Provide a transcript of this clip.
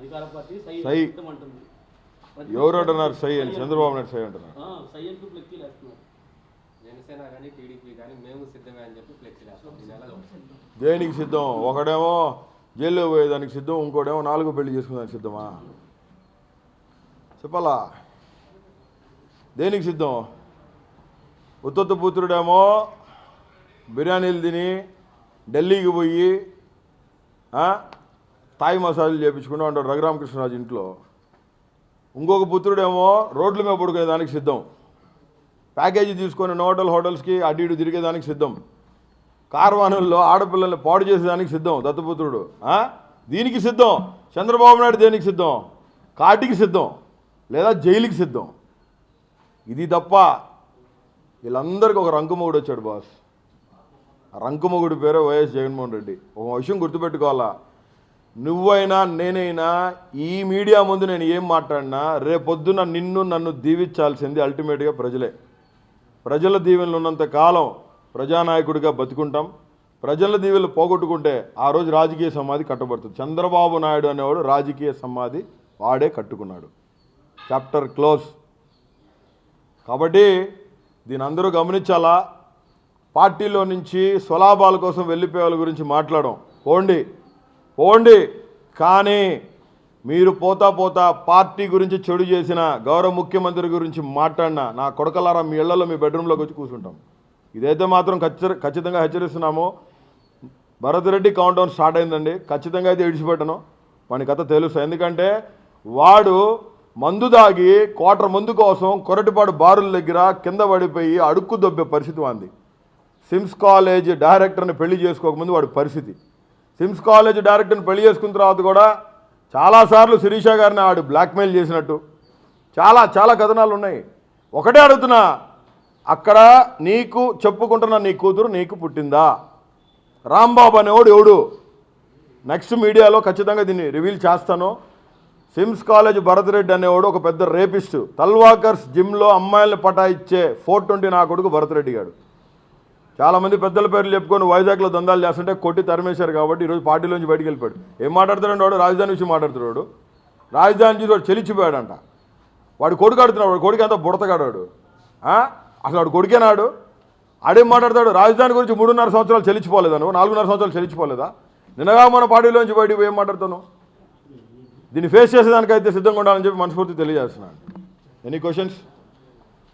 అధికార పార్టీ సై అంటుంది ఎవరు అంటున్నారు? సై అని చంద్రబాబు నాయుడు సై అంటున్నారు. ఆ, సై అంటూ ఫ్లెక్సీలు వేస్తున్నారు జనసేన కానీ టీడీపీ కానీ మేము సిద్ధమే అని చెప్పి ఫ్లెక్సీలు వేస్తాం ఈ నెలలో. దేనికి సిద్ధం? ఒకడేమో జైల్లో పోయేదానికి సిద్ధం ఇంకోటేమో నాలుగో పెళ్ళి చేసుకునేదానికి సిద్ధమా? చెప్పాలా? దేనికి సిద్ధం? ఉత్తొత్త పుత్రుడేమో బిర్యానీలు తిని ఢిల్లీకి పోయి ఆ, తాయి మసాజులు చేయించుకుంటూ ఉంటాడు రఘురామకృష్ణరాజు ఇంట్లో. ఇంకొక పుత్రుడేమో రోడ్ల మీద పడుకునే దానికి సిద్ధం. ప్యాకేజీ తీసుకొని హోటల్ హోటల్స్కి అటు ఇటు తిరిగేదానికి సిద్ధం. కార్వానుల్లో ఆడపిల్లల్ని పాడు చేసేదానికి సిద్ధం దత్తపుత్రుడు. దీనికి సిద్ధం. చంద్రబాబు నాయుడు దేనికి సిద్ధం? కాటికి సిద్ధం. లేదా జైలుకి సిద్ధం. ఇది తప్ప వీళ్ళందరికీ ఒక రంకుమొగుడు వచ్చాడు బాస్. రంకుమొగుడు పేరు పేరే వైఎస్ జగన్మోహన్ రెడ్డి. ఒక విషయం గుర్తుపెట్టుకోవాలా? నువ్వైనా నేనైనా ఈ మీడియా ముందు నేను ఏం మాట్లాడినా రేపొద్దున నిన్ను నన్ను దీవించాల్సింది అల్టిమేట్గా ప్రజలే. ప్రజల దీవెనలు ఉన్నంత కాలం ప్రజానాయకుడిగా బతుకుంటాం. ప్రజల దీవెలు పోగొట్టుకుంటే ఆ రోజు రాజకీయ సమాధి కట్టబడుతుంది. చంద్రబాబు నాయుడు అనేవాడు రాజకీయ సమాధి వాడే కట్టుకున్నాడు. చాప్టర్ క్లోజ్ కాబట్టి దీని అందరూ గమనించాలా? పార్టీలో నుంచి స్వలాభాల కోసం వెళ్ళిపోయే వాళ్ళ గురించి మాట్లాడడం. పోండి. పోండి. కానీ మీరు పోతా పోతా పార్టీ గురించి చెడు చేసిన గౌరవ ముఖ్యమంత్రి గురించి మాట్లాడినా నా కొడకలారా మీ ఇళ్ళలో మీ బెడ్రూమ్లోకి వచ్చి కూర్చుంటాం. ఇదైతే మాత్రం ఖచ్చిత ఖచ్చితంగా హెచ్చరిస్తున్నాము. భరత్ రెడ్డి కౌంటౌన్ స్టార్ట్ అయిందండి. ఖచ్చితంగా అయితే విడిచిపెట్టను. వాని కథ తెలుసు. ఎందుకంటే వాడు మందు దాగి క్వార్టర్ మందు కోసం కొరటిపాడు బారుల దగ్గర కింద పడిపోయి అడుక్కు దొబ్బే పరిస్థితి వాంది. సిమ్స్ కాలేజ్ డైరెక్టర్ని పెళ్ళి చేసుకోకముందు వాడి పరిస్థితి. సిమ్స్ కాలేజ్ డైరెక్టర్ని పెళ్ళి చేసుకున్న తర్వాత కూడా చాలాసార్లు శిరీష గారిని ఆడు బ్లాక్మెయిల్ చేసినట్టు. చాలా చాలా కథనాలు ఉన్నాయి. ఒకటే అడుగుతున్నా అక్కడ నీకు చెప్పుకుంటున్న నీ కూతురు నీకు పుట్టిందా? రాంబాబు అనేవాడు ఎవడు? నెక్స్ట్ మీడియాలో ఖచ్చితంగా దీన్ని రివీల్ చేస్తాను. సిమ్స్ కాలేజ్ భరత్ రెడ్డి అనేవాడు ఒక పెద్ద రేపిస్ట్. తల్వాకర్స్ జిమ్లో అమ్మాయిలను పటాయిచ్చే ఫోర్ ట్వంటీ నా కొడుకు భరత్ రెడ్డి గారు చాలామంది పెద్దల పేర్లు చెప్పుకొని వైజాగ్లో దందాలు చేస్తుంటే కొట్టి తరిమేశారు కాబట్టి ఈరోజు పార్టీలోంచి బయటికి వెళ్ళిపోయాడు. ఏం మాట్లాడుతున్నాడు వాడు? రాజధాని నుంచి మాట్లాడుతున్నాడు రాజధాని చూసి వాడు చెలిచిపోయాడంట. వాడు కొడుకు ఆడుతున్నాడు. వాడు కొడుకు అంతా బుడతగాడు వాడు అసలు వాడు కొడుకేనాడు ఆడేం మాట్లాడతాడు? రాజధాని గురించి మూడున్నర సంవత్సరాలు చెలిచిపోలేదా నువ్వు నాలుగున్నర సంవత్సరాలు చెలిచిపోలేదా? నిన్నగా మన పార్టీలోంచి బయటికి పోయి ఏం మాట్లాడుతున్నావు? దీన్ని ఫేస్ చేసేదానికైతే సిద్ధంగా ఉండాలని చెప్పి మనస్ఫూర్తి తెలియజేస్తున్నాను. Any questions